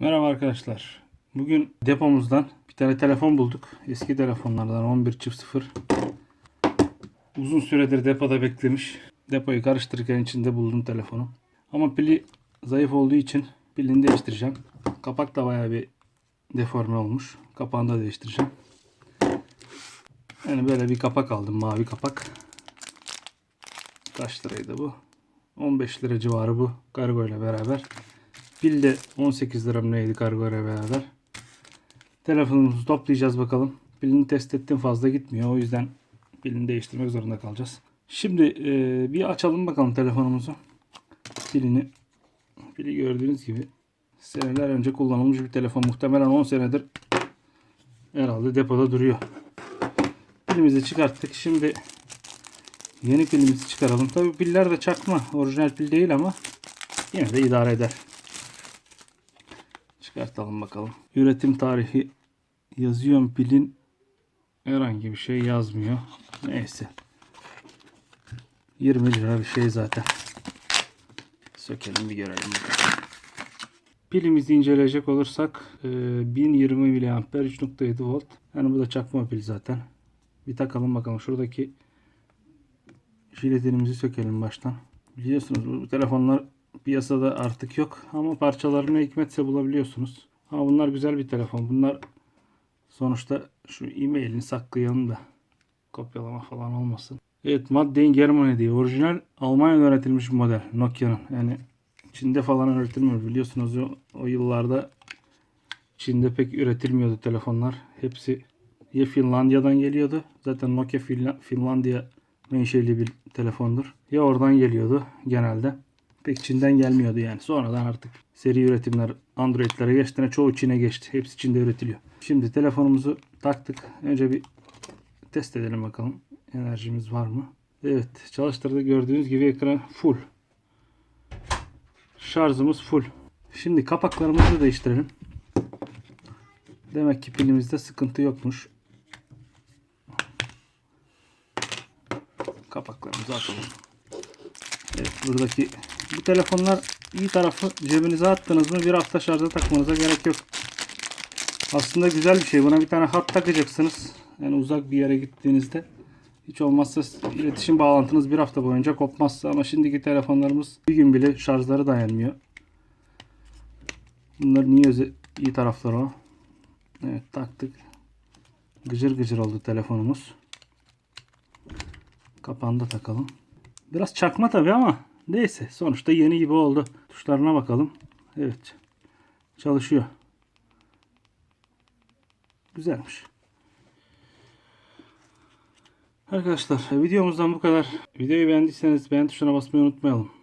Merhaba arkadaşlar. Bugün depomuzdan bir tane telefon bulduk. Eski telefonlardan 11 çift 0. Uzun süredir depoda beklemiş. Depoyu karıştırırken içinde buldum telefonu. Ama pili zayıf olduğu için pilini değiştireceğim. Kapak da bayağı bir deforme olmuş. Kapağını da değiştireceğim. Yani böyle bir kapak aldım. Mavi kapak. Kaç liraydı bu? 15 lira civarı bu. Kargo ile beraber. Pil de 18 lira mı neydi kargo ile beraber. Telefonumuzu toplayacağız bakalım. Pilini test ettim fazla gitmiyor. O yüzden pilini değiştirmek zorunda kalacağız. Şimdi e, bir açalım bakalım telefonumuzu. Pilini pili gördüğünüz gibi seneler önce kullanılmış bir telefon. Muhtemelen 10 senedir herhalde depoda duruyor. Pilimizi çıkarttık. Şimdi yeni pilimizi çıkaralım. Tabi piller de çakma. Orijinal pil değil ama yine de idare eder. Çıkartalım bakalım. Üretim tarihi yazıyor pilin? Herhangi bir şey yazmıyor. Neyse. 20 lira bir şey zaten. Sökelim bir görelim. Pilimizi inceleyecek olursak e, 1020 mAh 3.7 volt. Yani bu da çakma pil zaten. Bir takalım bakalım. Şuradaki jiletinimizi sökelim baştan. Biliyorsunuz bu telefonlar piyasada artık yok ama parçalarını hikmetse bulabiliyorsunuz. Ama bunlar güzel bir telefon. Bunlar sonuçta şu e-mailini saklayalım da kopyalama falan olmasın. Evet Made in Germany diye orijinal Almanya'da üretilmiş bir model Nokia'nın. Yani Çin'de falan üretilmiyor biliyorsunuz o, o yıllarda Çin'de pek üretilmiyordu telefonlar. Hepsi ya Finlandiya'dan geliyordu. Zaten Nokia Finla- Finlandiya menşeli bir telefondur. Ya oradan geliyordu genelde. Pek Çin'den gelmiyordu yani. Sonradan artık seri üretimler Android'lere geçtiğinde çoğu Çin'e geçti. Hepsi Çin'de üretiliyor. Şimdi telefonumuzu taktık. Önce bir test edelim bakalım. Enerjimiz var mı? Evet çalıştırdı. Gördüğünüz gibi ekran full. Şarjımız full. Şimdi kapaklarımızı değiştirelim. Demek ki pilimizde sıkıntı yokmuş. Kapaklarımızı atalım. Evet buradaki bu telefonlar iyi tarafı cebinize attınız mı bir hafta şarja takmanıza gerek yok. Aslında güzel bir şey. Buna bir tane hat takacaksınız. Yani uzak bir yere gittiğinizde hiç olmazsa iletişim bağlantınız bir hafta boyunca kopmazsa ama şimdiki telefonlarımız bir gün bile şarjları dayanmıyor. Bunların iyi, öze- iyi tarafları o. Evet taktık. Gıcır gıcır oldu telefonumuz. Kapağını da takalım. Biraz çakma tabi ama neyse sonuçta yeni gibi oldu. Tuşlarına bakalım. Evet. Çalışıyor. Güzelmiş. Arkadaşlar videomuzdan bu kadar. Videoyu beğendiyseniz beğen tuşuna basmayı unutmayalım.